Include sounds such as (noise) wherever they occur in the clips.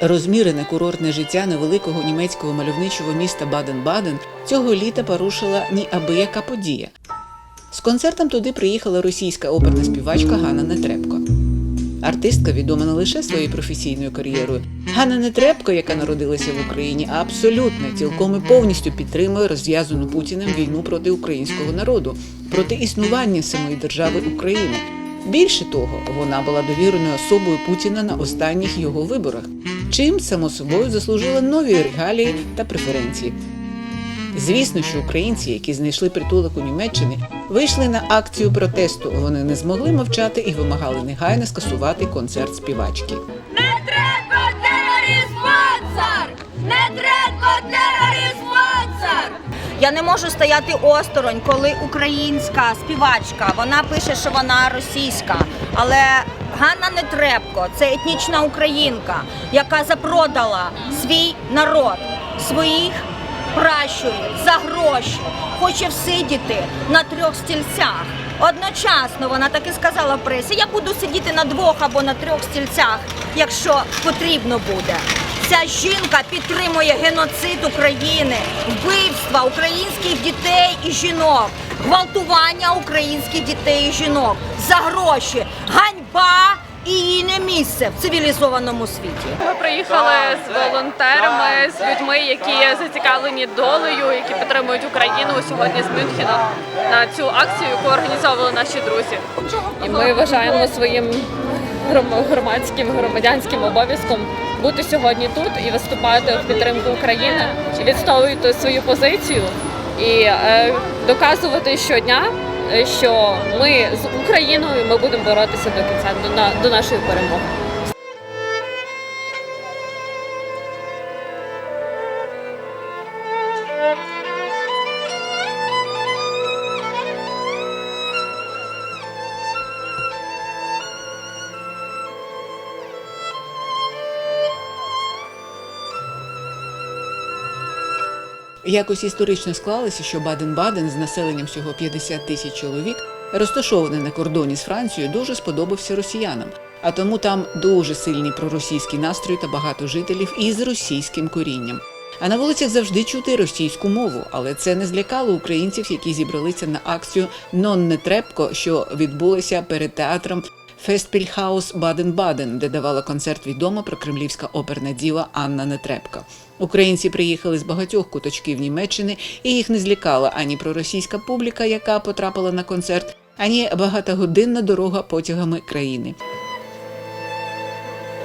Розмірене курортне життя невеликого німецького мальовничого міста Баден-Баден цього літа порушила ніабияка подія. З концертом туди приїхала російська оперна співачка Ганна Нетребко. Артистка відома не лише своєю професійною кар'єрою. Ганна Нетребко, яка народилася в Україні, абсолютно цілком і повністю підтримує розв'язану Путіним війну проти українського народу, проти існування самої держави України. Більше того, вона була довіреною особою Путіна на останніх його виборах, чим само собою заслужила нові регалії та преференції. Звісно, що українці, які знайшли притулок у Німеччині, вийшли на акцію протесту. Вони не змогли мовчати і вимагали негайно скасувати концерт співачки. Не треба тероризм Моцар! Не треба тероризм Моцар! Я не можу стояти осторонь, коли українська співачка вона пише, що вона російська. Але Ганна Нетребко це етнічна українка, яка запродала свій народ, своїх пращурів за гроші, хоче всидіти на трьох стільцях. Одночасно вона так і сказала в пресі: я буду сидіти на двох або на трьох стільцях, якщо потрібно буде. Ця жінка підтримує геноцид України, вбивства українських дітей і жінок, гвалтування українських дітей і жінок. За гроші, ганьба і її не місце в цивілізованому світі. Ми приїхали з волонтерами, з людьми, які зацікавлені долею, які підтримують Україну сьогодні з Мюнхена. На цю акцію, яку організовували наші друзі. І ми вважаємо своїм громадським громадянським обов'язком бути сьогодні тут і виступати в підтримку України, відстоювати свою позицію і е, доказувати щодня, е, що ми з Україною ми будемо боротися до кінця до, на- до нашої перемоги. Якось історично склалося, що Баден-Баден з населенням всього 50 тисяч чоловік, розташований на кордоні з Францією, дуже сподобався росіянам. А тому там дуже сильний проросійський настрій та багато жителів із російським корінням. А на вулицях завжди чути російську мову, але це не злякало українців, які зібралися на акцію «Нон не трепко», що відбулася перед театром Фестпільхаус Баден-Баден, де давала концерт відома прокремлівська оперна діва Анна Нетребко. Українці приїхали з багатьох куточків Німеччини, і їх не злякала ані проросійська публіка, яка потрапила на концерт, ані багатогодинна дорога потягами країни.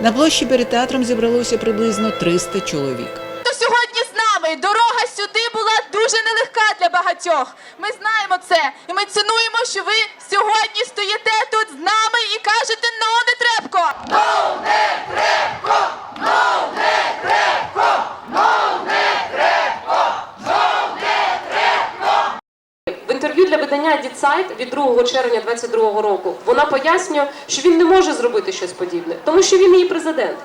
На площі перед театром зібралося приблизно 300 чоловік. хто сьогодні з нами. Дорога сюди була дуже нелегка для багатьох. Ми знаємо це, і ми цінуємо, що ви сьогодні стоїте тут з нами і кажете «Но не трепко! В інтерв'ю для видання Дідсайт від 2 червня 2022 року вона пояснює, що він не може зробити щось подібне, тому що він її президент.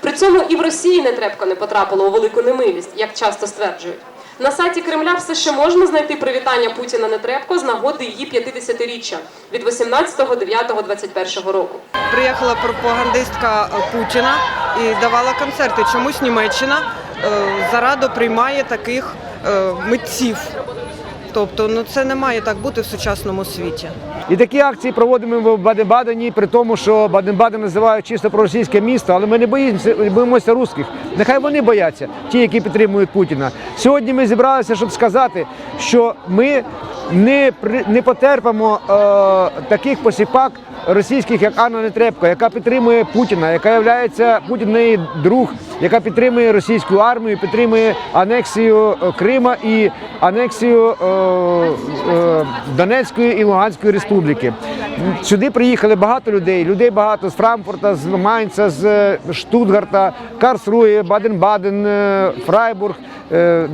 При цьому і в Росії Нетребко не потрапило у велику немилість, як часто стверджують. На сайті Кремля все ще можна знайти привітання Путіна Нетребко з нагоди її 50-річчя від 18.09.21 року. Приїхала пропагандистка е, Путіна і давала концерти. Чомусь Німеччина е, зарадо приймає таких е, митців. Тобто, ну це не має так бути в сучасному світі. І такі акції проводимо в Баден-Бадені, при тому, що Баден-Баден називають чисто проросійське місто, але ми не боїмося, боїмося русських. Нехай вони бояться, ті, які підтримують Путіна. Сьогодні ми зібралися, щоб сказати, що ми не, не потерпимо е, таких посіпак російських, як Анна Нетребко, яка підтримує Путіна, яка є Путін неї друг, яка підтримує російську армію, підтримує анексію е, Крима і анексію е, е, Донецької і Луганської республіки. Сюди приїхали багато людей. Людей багато з Франкфурта, з Майнца, з Штутгарта, Карлсрує, Баден-Баден, е, Фрайбург,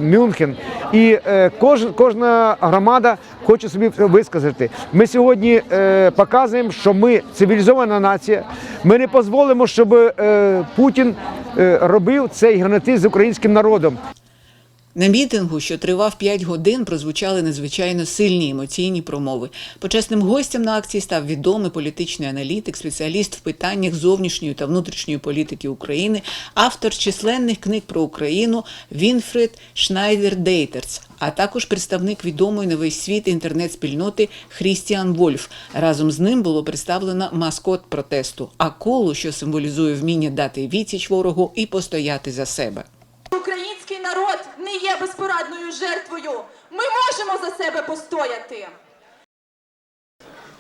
Мюнхен. І е, кож, кожна громада хоче собі висказати. Ми сьогодні е, показуємо, що ми цивілізована нація. Ми не дозволимо, щоб е, Путін е, робив цей геноцид з українським народом. На мітингу, що тривав 5 годин, прозвучали надзвичайно сильні емоційні промови. Почесним гостем на акції став відомий політичний аналітик, спеціаліст в питаннях зовнішньої та внутрішньої політики України, автор численних книг про Україну Вінфред Шнайдер Дейтерц, а також представник відомої на весь світ інтернет-спільноти Хрістіан Вольф. Разом з ним було представлено маскот протесту акулу, що символізує вміння дати відсіч ворогу і постояти за себе. Український народ не є безпорадною жертвою. Ми можемо за себе постояти.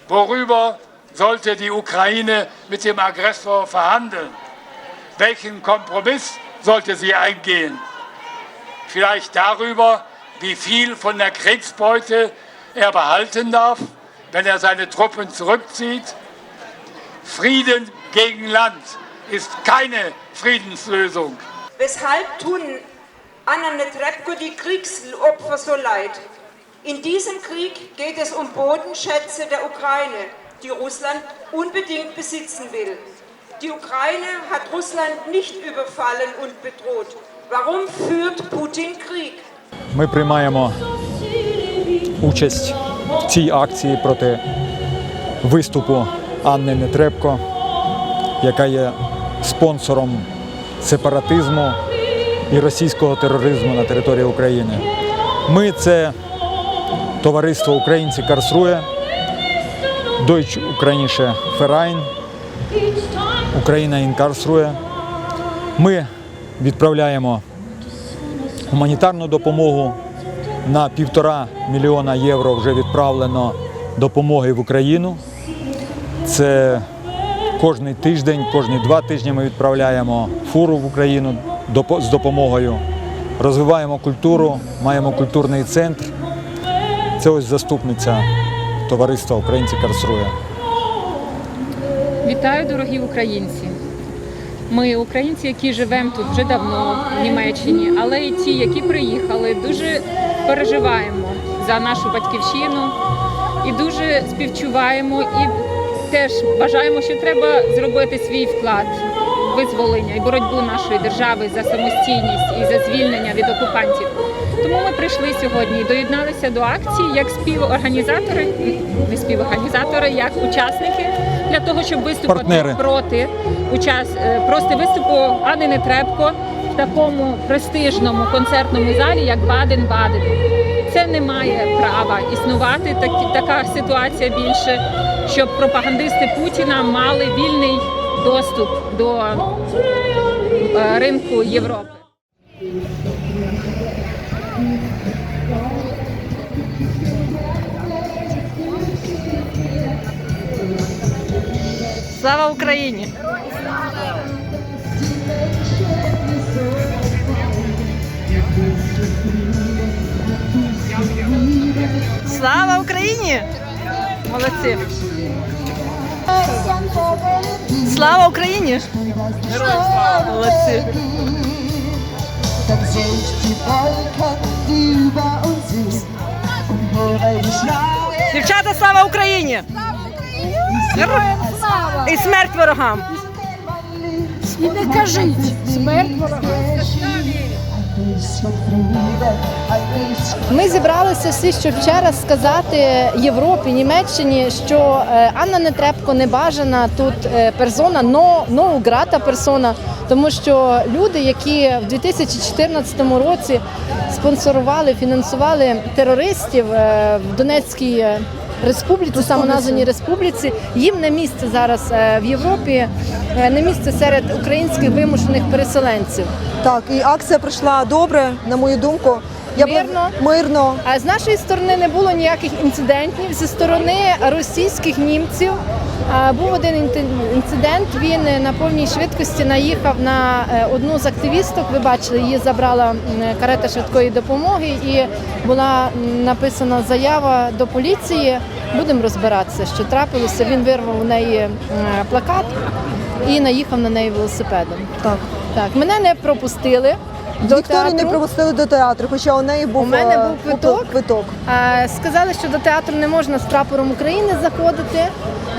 Worüber sollte die Ukraine mit dem Aggressor verhandeln? Welchen Kompromiss sollte sie eingehen? Vielleicht darüber, wie viel von der Kriegsbeute er behalten darf, wenn er seine Truppen zurückzieht? Frieden gegen Land ist keine Friedenslösung. Weshalb tun Anna Netrebko die Kriegsopfer so leid? In diesem Krieg geht es um Bodenschätze der Ukraine, die Russland unbedingt besitzen will. Die Ukraine hat Russland nicht überfallen und bedroht. Warum führt Putin Krieg? Ми приймаємо участь в цій акції проти виступу Анни Нетребко, яка є спонсором сепаратизму і російського тероризму на території України. Ми це товариство Українці Карсрує, Deutsch Ukrainische Verein, Україна Інкарсрує. Ми відправляємо гуманітарну допомогу. На півтора мільйона євро вже відправлено допомоги в Україну. Це кожний тиждень, кожні два тижні ми відправляємо фуру в Україну з допомогою. Розвиваємо культуру, маємо культурний центр. Це ось заступниця товариства Українці Карсрує. Вітаю, дорогі українці. Ми, українці, які живемо тут вже давно в Німеччині, але і ті, які приїхали, дуже переживаємо за нашу батьківщину і дуже співчуваємо і теж вважаємо, що треба зробити свій вклад визволення і боротьбу нашої держави за самостійність і за звільнення від окупантів. Тому ми прийшли сьогодні і доєдналися до акції як співорганізатори, не співорганізатори, як учасники для того, щоб виступити Партнери. проти учас е, проти виступу Анни Нетребко в такому престижному концертному залі, як Баден-Баден. Це не має права існувати такі, така ситуація більше, щоб пропагандисти Путіна мали вільний доступ до е, ринку Європи. Слава Україні! Слава Україні! Молодці! Слава Україні! Молодці! Дівчата, слава Україні! Героям слава! І смерть ворогам! І не кажіть, смерть ворогам. Ми зібралися всі, щоб ще раз сказати Європі, Німеччині, що е, Анна Нетребко не бажана тут е, персона, но, но грата персона, тому що люди, які в 2014 році спонсорували, фінансували терористів е, в Донецькій республіці, самоназваній республіці, їм не місце зараз е, в Європі, е, не місце серед українських вимушених переселенців. Так, і акція пройшла добре, на мою думку. Я б- Мирно. мирно. А з нашої сторони не було ніяких інцидентів. Зі сторони російських німців а, був один інцидент. Він е, на повній швидкості наїхав на е, одну з активісток. Ви бачили, її забрала карета швидкої допомоги, і була написана заява до поліції. Будемо розбиратися, що трапилося. Він вирвав у неї плакат і наїхав на неї велосипедом. Так. Так, мене не пропустили. До Вікторію не театру. пропустили до театру, хоча у неї був У мене е, був квиток. квиток. А, Сказали, що до театру не можна з прапором України заходити.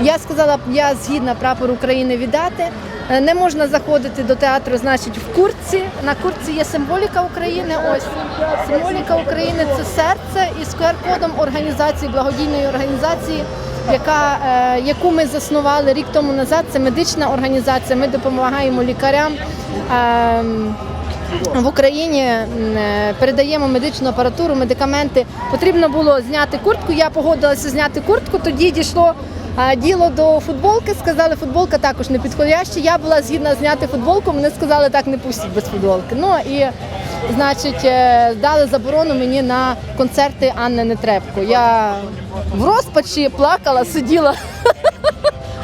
Я сказала, я згідна прапор України віддати, Е, Не можна заходити до театру, значить, в куртці. На куртці є символіка України. Ось символіка України це серце із QR-кодом організації, благодійної організації, яка, е, яку ми заснували рік тому назад. Це медична організація. Ми допомагаємо лікарям. ем, в Україні е, передаємо медичну апаратуру, медикаменти. Потрібно було зняти куртку. Я погодилася зняти куртку. Тоді дійшло е, діло до футболки. Сказали, футболка також не підходяща. Я була згідна зняти футболку. Мене сказали, так не пустять без футболки. Ну і значить, е, дали заборону мені на концерти Анни Нетребко. Я в розпачі плакала, сиділа. (laughs)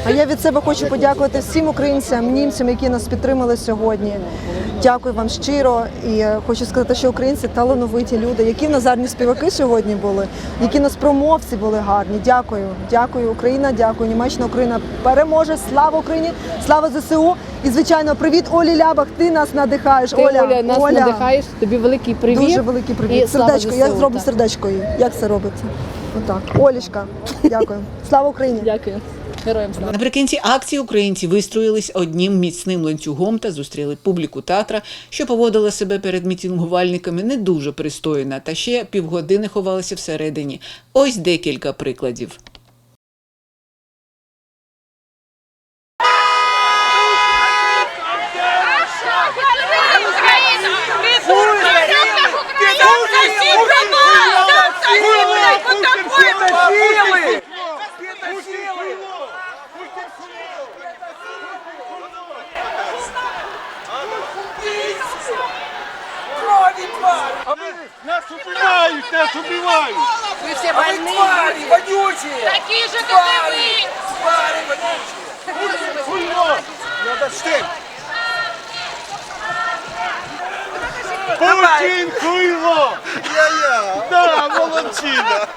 А я від себе хочу подякувати всім українцям, німцям, які нас підтримали сьогодні. Дякую вам щиро. І е, хочу сказати, що українці талановиті люди, які в нас гарні співаки сьогодні були, які в нас промовці були гарні. Дякую, дякую, Україна, дякую. Німеччина Україна переможе. Слава Україні! Слава ЗСУ! І звичайно, привіт, Олі Лябах. Ти нас надихаєш. Ти Оля, Оля, нас надихаєш. Тобі великий привіт. Дуже великий привіт. І Сердечко. Я зроблю сердечко. Як це робиться? Отак. Олічка, дякую. Слава Україні! Дякую. Героям слава. Наприкінці акції українці вистроїлись одним міцним ланцюгом та зустріли публіку театра, що поводила себе перед мітингувальниками не дуже пристойно, та ще півгодини ховалися всередині. Ось декілька прикладів. Путин хуйло! Я-я! Да, молодчина!